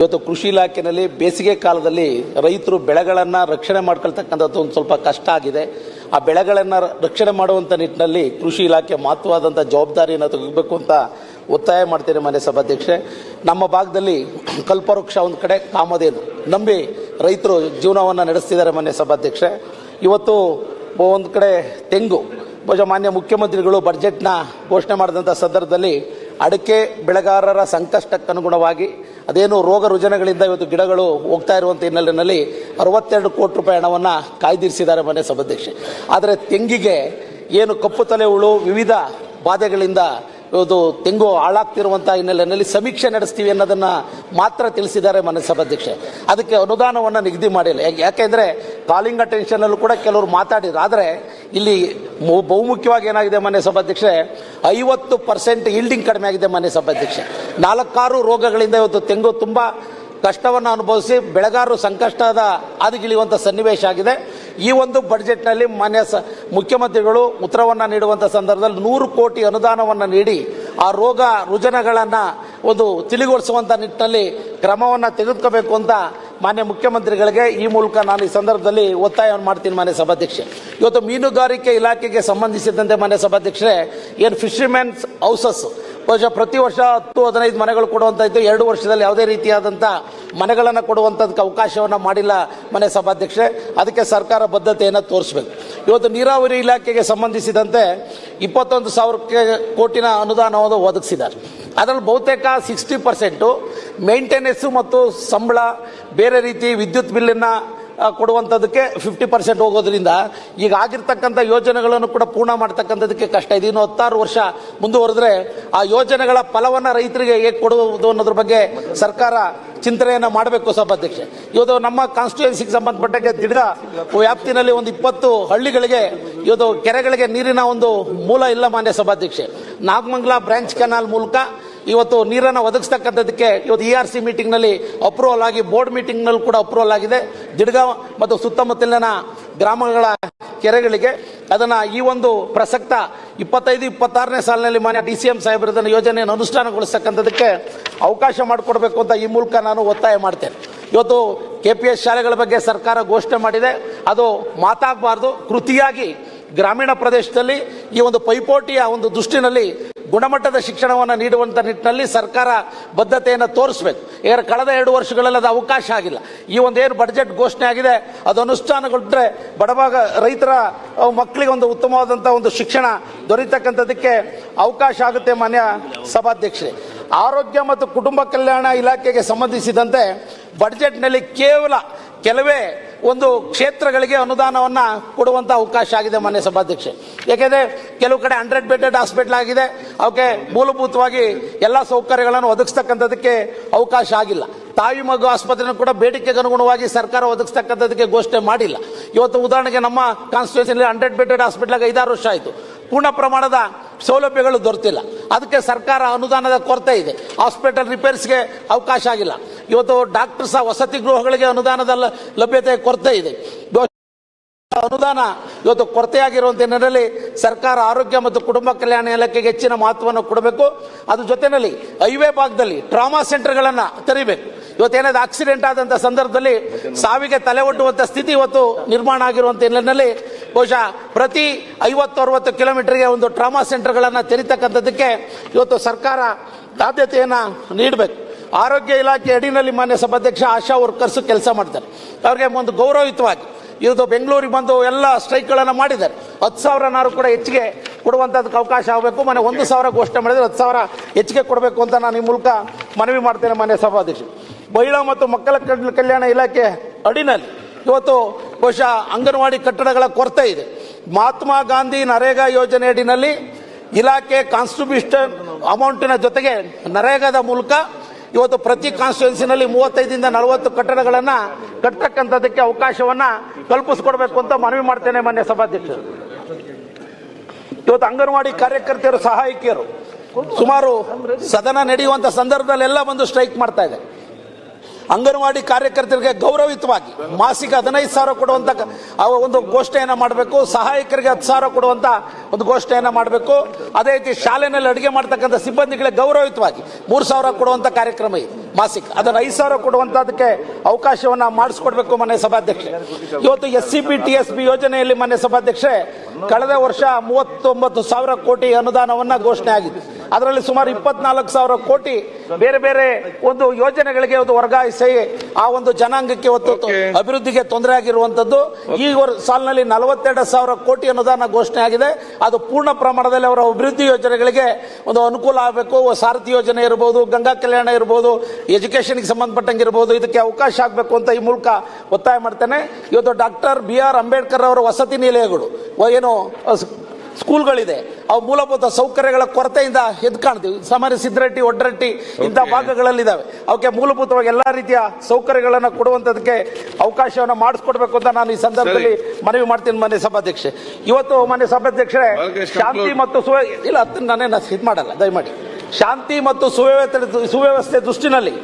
ಇವತ್ತು ಕೃಷಿ ಇಲಾಖೆಯಲ್ಲಿ ಬೇಸಿಗೆ ಕಾಲದಲ್ಲಿ ರೈತರು ಬೆಳೆಗಳನ್ನು ರಕ್ಷಣೆ ಮಾಡ್ಕೊಳ್ತಕ್ಕಂಥದ್ದು ಒಂದು ಸ್ವಲ್ಪ ಕಷ್ಟ ಆಗಿದೆ. ಆ ಬೆಳೆಗಳನ್ನು ರಕ್ಷಣೆ ಮಾಡುವಂಥ ನಿಟ್ಟಿನಲ್ಲಿ ಕೃಷಿ ಇಲಾಖೆ ಮಹತ್ವವಾದಂಥ ಜವಾಬ್ದಾರಿಯನ್ನು ತೆಗಿಬೇಕು ಅಂತ ಒತ್ತಾಯ ಮಾಡ್ತೇನೆ ಮಾನ್ಯ ಸಭಾಧ್ಯಕ್ಷೆ ನಮ್ಮ ಭಾಗದಲ್ಲಿ ಕಲ್ಪವೃಕ್ಷ ಒಂದು ಕಡೆ ಕಾಮಧೇನು. ನಂಬಿ ರೈತರು ಜೀವನವನ್ನು ನಡೆಸ್ತಿದ್ದಾರೆ ಮಾನ್ಯ ಸಭಾಧ್ಯಕ್ಷೆ ಇವತ್ತು ಒಂದು ಕಡೆ ತೆಂಗು. ಮಾನ್ಯ ಮುಖ್ಯಮಂತ್ರಿಗಳು ಬಜೆಟ್ನ ಘೋಷಣೆ ಮಾಡಿದಂಥ ಸಂದರ್ಭದಲ್ಲಿ ಅಡಿಕೆ ಬೆಳೆಗಾರರ ಸಂಕಷ್ಟಕ್ಕನುಗುಣವಾಗಿ ಅದೇನು ರೋಗ ರುಜಿನಗಳಿಂದ ಇವತ್ತು ಗಿಡಗಳು ಹೋಗ್ತಾ ಇರುವಂಥ ಹಿನ್ನೆಲೆಯಲ್ಲಿ ಅರವತ್ತೆರಡು ಕೋಟಿ ರೂಪಾಯಿ ಹಣವನ್ನು ಕಾಯ್ದಿರಿಸಿದ್ದಾರೆ ಮನೆ ಸಭಾಧ್ಯಕ್ಷೆ. ಆದರೆ ತೆಂಗಿಗೆ ಏನು ಕಪ್ಪು ತಲೆ ಹುಳು ವಿವಿಧ ಬಾಧೆಗಳಿಂದ ಇವತ್ತು ತೆಂಗು ಹಾಳಾಗ್ತಿರುವಂಥ ಹಿನ್ನೆಲೆಯಲ್ಲಿ ಸಮೀಕ್ಷೆ ನಡೆಸ್ತೀವಿ ಅನ್ನೋದನ್ನು ಮಾತ್ರ ತಿಳಿಸಿದ್ದಾರೆ ಮನೆ ಸಭಾಧ್ಯಕ್ಷೆ. ಅದಕ್ಕೆ ಅನುದಾನವನ್ನು ನಿಗದಿ ಮಾಡಿಲ್ಲ. ಯಾಕೆ- ಯಾಕೆಂದ್ರೆ ಕಾಲಿಂಗ್ ಅಟೆನ್ಷನಲ್ಲೂ ಕೂಡ ಕೆಲವರು ಮಾತಾಡಿದ್ರು. ಆದರೆ ಇಲ್ಲಿ ಬಹುಮುಖ್ಯವಾಗಿ ಏನಾಗಿದೆ ಮನೆ ಸಭಾಧ್ಯಕ್ಷೆ, ಐವತ್ತು ಪರ್ಸೆಂಟ್ ಈಲ್ಡಿಂಗ್ ಕಡಿಮೆ ಆಗಿದೆ ಮನೆ ಸಭಾಧ್ಯಕ್ಷೆ. ನಾಲ್ಕಾರು ರೋಗಗಳಿಂದ ಇವತ್ತು ತೆಂಗು ತುಂಬ ಕಷ್ಟವನ್ನು ಅನುಭವಿಸಿ, ಬೆಳೆಗಾರರು ಸಂಕಷ್ಟದ ಹಾದಿಗಿಳಿಯುವಂಥ ಸನ್ನಿವೇಶ ಆಗಿದೆ. ಈ ಒಂದು ಬಡ್ಜೆಟ್ನಲ್ಲಿ ಮಾನ್ಯ ಸ, ಮುಖ್ಯಮಂತ್ರಿಗಳು ಉತ್ತರವನ್ನು ನೀಡುವಂಥ ಸಂದರ್ಭದಲ್ಲಿ ನೂರು ಕೋಟಿ ಅನುದಾನವನ್ನು ನೀಡಿ ಆ ರೋಗ ರುಜನಗಳನ್ನು ಒಂದು ತಿಳಿಗೊಳಿಸುವಂಥ ನಿಟ್ಟಿನಲ್ಲಿ ಕ್ರಮವನ್ನು ತೆಗೆದುಕೋಬೇಕು ಅಂತ ಮಾನ್ಯ ಮುಖ್ಯಮಂತ್ರಿಗಳಿಗೆ ಈ ಮೂಲಕ ನಾನು ಈ ಸಂದರ್ಭದಲ್ಲಿ ಒತ್ತಾಯವನ್ನು ಮಾಡ್ತೀನಿ ಮಾನ್ಯ ಸಭಾಧ್ಯಕ್ಷೆ. ಇವತ್ತು ಮೀನುಗಾರಿಕೆ ಇಲಾಖೆಗೆ ಸಂಬಂಧಿಸಿದಂತೆ ಮಾನ್ಯ ಸಭಾಧ್ಯಕ್ಷರೇ, ಏನು ಫಿಶರ್ಮೆನ್ಸ್ ಹೌಸಸ್ ಬಹುಶಃ ಪ್ರತಿ ವರ್ಷ ಹತ್ತು ಹದಿನೈದು ಮನೆಗಳು ಕೊಡುವಂತ ಎರಡು ವರ್ಷದಲ್ಲಿ ಯಾವುದೇ ರೀತಿಯಾದಂಥ ಮನೆಗಳನ್ನು ಕೊಡುವಂಥದ್ದಕ್ಕೆ ಅವಕಾಶವನ್ನು ಮಾಡಿಲ್ಲ ಮನೆ ಸಭಾಧ್ಯಕ್ಷೆ ಅದಕ್ಕೆ ಸರ್ಕಾರ ಬದ್ಧತೆಯನ್ನು ತೋರಿಸಬೇಕು. ಇವತ್ತು ನೀರಾವರಿ ಇಲಾಖೆಗೆ ಸಂಬಂಧಿಸಿದಂತೆ ಇಪ್ಪತ್ತೊಂದು ಸಾವಿರಕ್ಕೆ ಕೋಟಿನ ಅನುದಾನವನ್ನು ಒದಗಿಸಿದ್ದಾರೆ. ಅದರಲ್ಲಿ ಬಹುತೇಕ ಸಿಕ್ಸ್ಟಿ ಪರ್ಸೆಂಟು ಮೇಂಟೆನೆನ್ಸು ಮತ್ತು ಸಂಬಳ, ಬೇರೆ ರೀತಿ ವಿದ್ಯುತ್ ಬಿಲ್ಲನ್ನು ಕೊಡುವಂಥದ್ದಕ್ಕೆ ಫಿಫ್ಟಿ ಪರ್ಸೆಂಟ್ ಹೋಗೋದ್ರಿಂದ ಈಗ ಆಗಿರ್ತಕ್ಕಂಥ ಯೋಜನೆಗಳನ್ನು ಕೂಡ ಪೂರ್ಣ ಮಾಡ್ತಕ್ಕಂಥದ್ದಕ್ಕೆ ಕಷ್ಟ. ಇದೆ ಇನ್ನು ಹತ್ತಾರು ವರ್ಷ ಮುಂದುವರೆದ್ರೆ ಆ ಯೋಜನೆಗಳ ಫಲವನ್ನು ರೈತರಿಗೆ ಹೇಗೆ ಕೊಡುವುದು ಅನ್ನೋದ್ರ ಬಗ್ಗೆ ಸರ್ಕಾರ ಚಿಂತನೆಯನ್ನು ಮಾಡಬೇಕು ಸಭಾಧ್ಯಕ್ಷೆ. ಇವತ್ತು ನಮ್ಮ ಕಾನ್ಸ್ಟಿಟ್ಯೂನ್ಸಿಗೆ ಸಂಬಂಧಪಟ್ಟಂಗೆ ತಿಳಿದ ವ್ಯಾಪ್ತಿನಲ್ಲಿ ಒಂದು ಇಪ್ಪತ್ತು ಹಳ್ಳಿಗಳಿಗೆ ಇವತ್ತು ಕೆರೆಗಳಿಗೆ ನೀರಿನ ಒಂದು ಮೂಲ ಇಲ್ಲ ಮಾನ್ಯ ಸಭಾಧ್ಯಕ್ಷೆ. ನಾಗಮಂಗಲ ಬ್ರಾಂಚ್ ಕೆನಾಲ್ ಮೂಲಕ ಇವತ್ತು ನೀರನ್ನು ಒದಗಿಸ್ತಕ್ಕಂಥದ್ದಕ್ಕೆ ಇವತ್ತು ಇ ಆರ್ ಸಿ ಮೀಟಿಂಗ್ನಲ್ಲಿ ಅಪ್ರೂವಲ್ ಆಗಿ ಬೋರ್ಡ್ ಮೀಟಿಂಗ್ನಲ್ಲಿ ಕೂಡ ಅಪ್ರೂವಲ್ ಆಗಿದೆ. ದಿಡ್ಗಾಂವ್ ಮತ್ತು ಸುತ್ತಮುತ್ತಲಿನ ಗ್ರಾಮಗಳ ಕೆರೆಗಳಿಗೆ ಅದನ್ನು ಈ ಒಂದು ಪ್ರಸಕ್ತ ಇಪ್ಪತ್ತೈದು, ಇಪ್ಪತ್ತಾರನೇ ಸಾಲಿನಲ್ಲಿ ಮಾನ್ಯ ಡಿ ಸಿ ಎಂ ಸಾಹೇಬರು ಯೋಜನೆಯನ್ನು ಅನುಷ್ಠಾನಗೊಳಿಸ್ತಕ್ಕಂಥದ್ದಕ್ಕೆ ಅವಕಾಶ ಮಾಡಿಕೊಡ್ಬೇಕು ಅಂತ ಈ ಮೂಲಕ ನಾನು ಒತ್ತಾಯ ಮಾಡ್ತೇನೆ. ಇವತ್ತು ಕೆ ಪಿ ಎಸ್ ಶಾಲೆಗಳ ಬಗ್ಗೆ ಸರ್ಕಾರ ಘೋಷಣೆ ಮಾಡಿದೆ. ಅದು ಮಾತಾಗಬಾರ್ದು. ಕೃತಿಯಾಗಿ ಗ್ರಾಮೀಣ ಪ್ರದೇಶದಲ್ಲಿ ಈ ಒಂದು ಪೈಪೋಟಿಯ ಒಂದು ದೃಷ್ಟಿನಲ್ಲಿ ಗುಣಮಟ್ಟದ ಶಿಕ್ಷಣವನ್ನು ನೀಡುವಂಥ ನಿಟ್ಟಿನಲ್ಲಿ ಸರ್ಕಾರ ಬದ್ಧತೆಯನ್ನು ತೋರಿಸಬೇಕು. ಈಗ ಕಳೆದ ಎರಡು ವರ್ಷಗಳಲ್ಲಿ ಅದು ಅವಕಾಶ ಆಗಿಲ್ಲ. ಈ ಒಂದೇನು ಬಡ್ಜೆಟ್ ಘೋಷಣೆ ಆಗಿದೆ. ಅದು ಅನುಷ್ಠಾನಗೊಂಡ್ರೆ ಬಡಭಾಗ ರೈತರ ಮಕ್ಕಳಿಗೆ ಒಂದು ಉತ್ತಮವಾದಂಥ ಒಂದು ಶಿಕ್ಷಣ ದೊರೀತಕ್ಕಂಥದ್ದಕ್ಕೆ ಅವಕಾಶ ಆಗುತ್ತೆ ಮಾನ್ಯ ಸಭಾಧ್ಯಕ್ಷರೇ. ಆರೋಗ್ಯ ಮತ್ತು ಕುಟುಂಬ ಕಲ್ಯಾಣ ಇಲಾಖೆಗೆ ಸಂಬಂಧಿಸಿದಂತೆ ಬಡ್ಜೆಟ್ನಲ್ಲಿ ಕೇವಲ ಕೆಲವೇ ಒಂದು ಕ್ಷೇತ್ರಗಳಿಗೆ ಅನುದಾನವನ್ನು ಕೊಡುವಂಥ ಅವಕಾಶ ಆಗಿದೆ ಮಾನ್ಯ ಸಭಾಧ್ಯಕ್ಷೆ. ಏಕೆಂದರೆ ಕೆಲವು ಕಡೆ ಹಂಡ್ರೆಡ್ ಬೆಡೆಡ್ ಹಾಸ್ಪಿಟ್ಲ್ ಆಗಿದೆ ಅವಕ್ಕೆ ಮೂಲಭೂತವಾಗಿ ಎಲ್ಲ ಸೌಕರ್ಯಗಳನ್ನು ಒದಗಿಸ್ತಕ್ಕಂಥದ್ದಕ್ಕೆ ಅವಕಾಶ ಆಗಿಲ್ಲ. ತಾಯಿ ಮಗು ಆಸ್ಪತ್ರೆನೂ ಕೂಡ ಬೇಡಿಕೆಗೆ ಅನುಗುಣವಾಗಿ ಸರ್ಕಾರ ಒದಗಿಸ್ತಕ್ಕಂಥದ್ದಕ್ಕೆ ಘೋಷಣೆ ಮಾಡಿಲ್ಲ. ಇವತ್ತು ಉದಾಹರಣೆಗೆ ನಮ್ಮ ಕಾನ್ಸ್ಟಿಟ್ಯೂಷನಲ್ಲಿ ಹಂಡ್ರೆಡ್ ಬೆಡೆಡ್ ಹಾಸ್ಪಿಟ್ಲಾಗ ಐದಾರು ವರ್ಷ ಆಯಿತು. ಪೂರ್ಣ ಪ್ರಮಾಣದ ಸೌಲಭ್ಯಗಳು ದೊರೆತಿಲ್ಲ. ಅದಕ್ಕೆ ಸರ್ಕಾರ ಅನುದಾನದ ಕೊರತೆ ಇದೆ. ಹಾಸ್ಪಿಟಲ್ ರಿಪೇರ್ಸ್ಗೆ ಅವಕಾಶ ಆಗಿಲ್ಲ. ಇವತ್ತು ಡಾಕ್ಟರ್ ಸಹ ವಸತಿ ಗೃಹಗಳಿಗೆ ಅನುದಾನದ ಲಭ್ಯತೆ ಕೊರತೆ ಇದೆ. ಅನುದಾನ ಇವತ್ತು ಕೊರತೆಯಾಗಿರುವಂಥ ಹಿನ್ನೆಲೆಯಲ್ಲಿ ಸರ್ಕಾರ ಆರೋಗ್ಯ ಮತ್ತು ಕುಟುಂಬ ಕಲ್ಯಾಣ ಇಲಾಖೆಗೆ ಹೆಚ್ಚಿನ ಮಹತ್ವವನ್ನು ಕೊಡಬೇಕು. ಅದ್ರ ಜೊತೆಯಲ್ಲಿ ಹೈವೇ ಭಾಗದಲ್ಲಿ ಟ್ರಾಮಾ ಸೆಂಟರ್ಗಳನ್ನು ತೆರಿಬೇಕು. ಇವತ್ತೇನಾದ್ರು ಆಕ್ಸಿಡೆಂಟ್ ಆದಂಥ ಸಂದರ್ಭದಲ್ಲಿ ಸಾವಿಗೆ ತಲೆ ಒಡ್ಡುವಂಥ ಸ್ಥಿತಿ ಇವತ್ತು ನಿರ್ಮಾಣ ಆಗಿರುವಂಥ ಹಿನ್ನೆಲೆಯಲ್ಲಿ ಬಹುಶಃ ಪ್ರತಿ ಐವತ್ತು ಅರವತ್ತು ಕಿಲೋಮೀಟರ್ಗೆ ಒಂದು ಟ್ರಾಮಾ ಸೆಂಟರ್ಗಳನ್ನು ತೆರೀತಕ್ಕಂಥದ್ದಕ್ಕೆ ಇವತ್ತು ಸರ್ಕಾರ ಆದ್ಯತೆಯನ್ನು ನೀಡಬೇಕು. ಆರೋಗ್ಯ ಇಲಾಖೆ ಅಡಿನಲ್ಲಿ ಮಾನ್ಯ ಸಭಾಧ್ಯಕ್ಷ ಆಶಾ ವರ್ಕರ್ಸ್ ಕೆಲಸ ಮಾಡ್ತಾರೆ. ಅವ್ರಿಗೆ ಒಂದು ಗೌರವಯುತವಾಗಿ ಇವತ್ತು ಬೆಂಗಳೂರಿಗೆ ಬಂದು ಎಲ್ಲ ಸ್ಟ್ರೈಕ್ಗಳನ್ನು ಮಾಡಿದ್ದಾರೆ. ಹತ್ತು ಸಾವಿರನಾರು ಕೂಡ ಹೆಚ್ಚಿಗೆ ಕೊಡುವಂಥದ್ದಕ್ಕೆ ಅವಕಾಶ ಆಗಬೇಕು. ಮನೆ ಒಂದು ಸಾವಿರ ಘೋಷಣೆ ಮಾಡಿದರೆ ಹತ್ತು ಸಾವಿರ ಹೆಚ್ಚಿಗೆ ಕೊಡಬೇಕು ಅಂತ ನಾನು ಈ ಮೂಲಕ ಮನವಿ ಮಾಡ್ತೇನೆ ಮಾನ್ಯ ಸಭಾಧ್ಯಕ್ಷ. ಮಹಿಳಾ ಮತ್ತು ಮಕ್ಕಳ ಕಲ್ಯಾಣ ಇಲಾಖೆ ಅಡಿನಲ್ಲಿ ಇವತ್ತು ಬಹುಶಃ ಅಂಗನವಾಡಿ ಕಟ್ಟಡಗಳ ಕೊರತೆ ಇದೆ. ಮಹಾತ್ಮ ಗಾಂಧಿ ನರೇಗಾ ಯೋಜನೆ ಅಡಿನಲ್ಲಿ ಇಲಾಖೆ ಕಾನ್ಸ್ಟ್ರಿಬ್ಯೂಷನ್ ಅಮೌಂಟಿನ ಜೊತೆಗೆ ನರೇಗಾದ ಮೂಲಕ ಇವತ್ತು ಪ್ರತಿ ಕಾನ್ಸ್ಟಿಟ್ಯೂನ್ಸಿನಲ್ಲಿ ಮೂವತ್ತೈದಿಂದ ನಲವತ್ತು ಕಟ್ಟಡಗಳನ್ನು ಕಟ್ಟತಕ್ಕಂಥದ್ದಕ್ಕೆ ಅವಕಾಶವನ್ನ ಕಲ್ಪಿಸ್ಕೊಡ್ಬೇಕು ಅಂತ ಮನವಿ ಮಾಡ್ತೇನೆ ಮಾನ್ಯ ಸಭಾಧ್ಯಕ್ಷರು. ಇವತ್ತು ಅಂಗನವಾಡಿ ಕಾರ್ಯಕರ್ತೆಯರು, ಸಹಾಯಕಿಯರು ಸುಮಾರು ಸದನ ನಡೆಯುವಂತ ಸಂದರ್ಭದಲ್ಲೆಲ್ಲ ಬಂದು ಸ್ಟ್ರೈಕ್ ಮಾಡ್ತಾ ಇದೆ ಅಂಗನವಾಡಿ ಕಾರ್ಯಕರ್ತರಿಗೆ ಗೌರವಿತವಾಗಿ ಮಾಸಿಕ ಹದಿನೈದು ಸಾವಿರ ಕೊಡುವಂತ ಒಂದು ಘೋಷಣೆಯನ್ನ ಮಾಡಬೇಕು. ಸಹಾಯಕರಿಗೆ ಹತ್ತು ಸಾವಿರ ಕೊಡುವಂತ ಒಂದು ಘೋಷಣೆಯನ್ನ ಮಾಡಬೇಕು. ಅದೇ ರೀತಿ ಶಾಲೆನಲ್ಲಿ ಅಡುಗೆ ಮಾಡ್ತಕ್ಕಂಥ ಸಿಬ್ಬಂದಿಗಳಿಗೆ ಗೌರವಿತವಾಗಿ ಮೂರು ಸಾವಿರ ಕೊಡುವಂತ ಕಾರ್ಯಕ್ರಮ ಇದೆ. ಮಾಸಿಕ ಅದನ್ನು ಐದು ಸಾವಿರ ಕೊಡುವಂತದಕ್ಕೆ ಅವಕಾಶವನ್ನ ಮಾಡಿಸ್ಕೊಡ್ಬೇಕು ಮನೆ ಸಭಾಧ್ಯಕ್ಷೆ ಇವತ್ತು S C B T S B ಯೋಜನೆಯಲ್ಲಿ ಮನೆ ಸಭಾಧ್ಯಕ್ಷೆ ಕಳೆದ ವರ್ಷ ಮೂವತ್ತೊಂಬತ್ತು ಸಾವಿರ ಕೋಟಿ ಅನುದಾನವನ್ನ ಘೋಷಣೆ ಆಗಿದೆ ಅದರಲ್ಲಿ ಸುಮಾರು ಇಪ್ಪತ್ನಾಲ್ಕು ಸಾವಿರ ಕೋಟಿ ಬೇರೆ ಬೇರೆ ಒಂದು ಯೋಜನೆಗಳಿಗೆ ಒಂದು ವರ್ಗಾಯಿಸಿ ಆ ಒಂದು ಜನಾಂಗಕ್ಕೆ ಇವತ್ತು ಅಭಿವೃದ್ಧಿಗೆ ತೊಂದರೆ ಆಗಿರುವಂತದ್ದು. ಈ ಸಾಲಿನಲ್ಲಿ ನಲವತ್ತೆರಡು ಸಾವಿರ ಕೋಟಿ ಅನುದಾನ ಘೋಷಣೆ ಆಗಿದೆ. ಅದು ಪೂರ್ಣ ಪ್ರಮಾಣದಲ್ಲಿ ಅವರ ಅಭಿವೃದ್ಧಿ ಯೋಜನೆಗಳಿಗೆ ಒಂದು ಅನುಕೂಲ ಆಗಬೇಕು. ಸಾರಥಿ ಯೋಜನೆ ಇರಬಹುದು ಗಂಗಾ ಕಲ್ಯಾಣ ಇರಬಹುದು ಎಜುಕೇಶನ್ಗೆ ಸಂಬಂಧಪಟ್ಟಂಗೆ ಇರಬಹುದು ಇದಕ್ಕೆ ಅವಕಾಶ ಆಗಬೇಕು ಅಂತ ಈ ಮೂಲಕ ಒತ್ತಾಯ ಮಾಡ್ತೇನೆ. ಇವತ್ತು ಡಾಕ್ಟರ್ ಬಿ ಆರ್ ಅಂಬೇಡ್ಕರ್ ಅವರ ವಸತಿ ನಿಲಯಗಳು ಏನು ಸ್ಕೂಲ್ಗಳಿದೆ. ಅವು ಮೂಲಭೂತ ಸೌಕರ್ಯಗಳ ಕೊರತೆಯಿಂದ ಎದ್ದು ಕಾಣ್ತೀವಿ. ಸಾಮಾನ್ಯ ಸಿದ್ಧರಟ್ಟಿ ಒಡ್ರಟ್ಟಿ ಇಂಥ. ಭಾಗಗಳಲ್ಲಿದ್ದಾವೆ. ಅವಕ್ಕೆ ಮೂಲಭೂತವಾಗಿ ಎಲ್ಲಾ ರೀತಿಯ ಸೌಕರ್ಯಗಳನ್ನು ಕೊಡುವಂತದಕ್ಕೆ ಅವಕಾಶವನ್ನು ಮಾಡಿಸ್ಕೊಡ್ಬೇಕು ಅಂತ ನಾನು ಈ ಸಂದರ್ಭದಲ್ಲಿ ಮನವಿ ಮಾಡ್ತೀನಿ ಮನೆ ಸಭಾಧ್ಯಕ್ಷೆ. ಇವತ್ತು ಮನೆ ಸಭಾಧ್ಯಕ್ಷರೇ ಶಾಂತಿ ಮತ್ತು ಸುವ ಇಲ್ಲ ಅದನ್ನ ನಾನೇ ಇದು ಮಾಡಲ್ಲ ದಯಮಾಡಿ. ಶಾಂತಿ ಮತ್ತು ಸುವ್ಯವಸ್ಥೆ ಸುವ್ಯವಸ್ಥೆ ದೃಷ್ಟಿನಲ್ಲಿ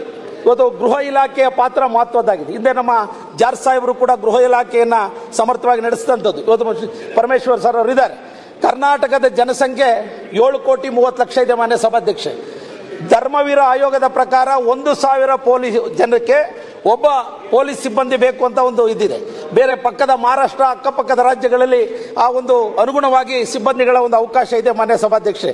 ಇವತ್ತು ಗೃಹ ಇಲಾಖೆಯ ಪಾತ್ರ ಮಹತ್ವದ್ದಾಗಿದೆ. ಹಿಂದೆ ನಮ್ಮ ಜಾರ್ ಸಾಹೇಬರು ಕೂಡ ಗೃಹ ಇಲಾಖೆಯನ್ನ ಸಮರ್ಥವಾಗಿ ನಡೆಸಿದಂಥದ್ದು. ಇವತ್ತು ಪರಮೇಶ್ವರ್ ಸರ್ ಅವರು ಇದ್ದಾರೆ ಕರ್ನಾಟಕದ ಜನಸಂಖ್ಯೆ ಏಳು ಕೋಟಿ ಮೂವತ್ತು ಲಕ್ಷ ಇದೆ ಮಾನ್ಯ ಸಭಾಧ್ಯಕ್ಷೆ. ಧರ್ಮವೀರ ಆಯೋಗದ ಪ್ರಕಾರ ಒಂದು ಸಾವಿರ ಪೊಲೀಸ್ ಜನಕ್ಕೆ ಒಬ್ಬ ಪೊಲೀಸ್ ಸಿಬ್ಬಂದಿ ಬೇಕು ಅಂತ ಒಂದು ಇದಿದೆ. ಬೇರೆ ಪಕ್ಕದ ಮಹಾರಾಷ್ಟ್ರ, ಅಕ್ಕಪಕ್ಕದ ರಾಜ್ಯಗಳಲ್ಲಿ ಆ ಒಂದು ಅನುಗುಣವಾಗಿ ಸಿಬ್ಬಂದಿಗಳ ಒಂದು ಅವಕಾಶ ಇದೆ ಮಾನ್ಯ ಸಭಾಧ್ಯಕ್ಷೆ.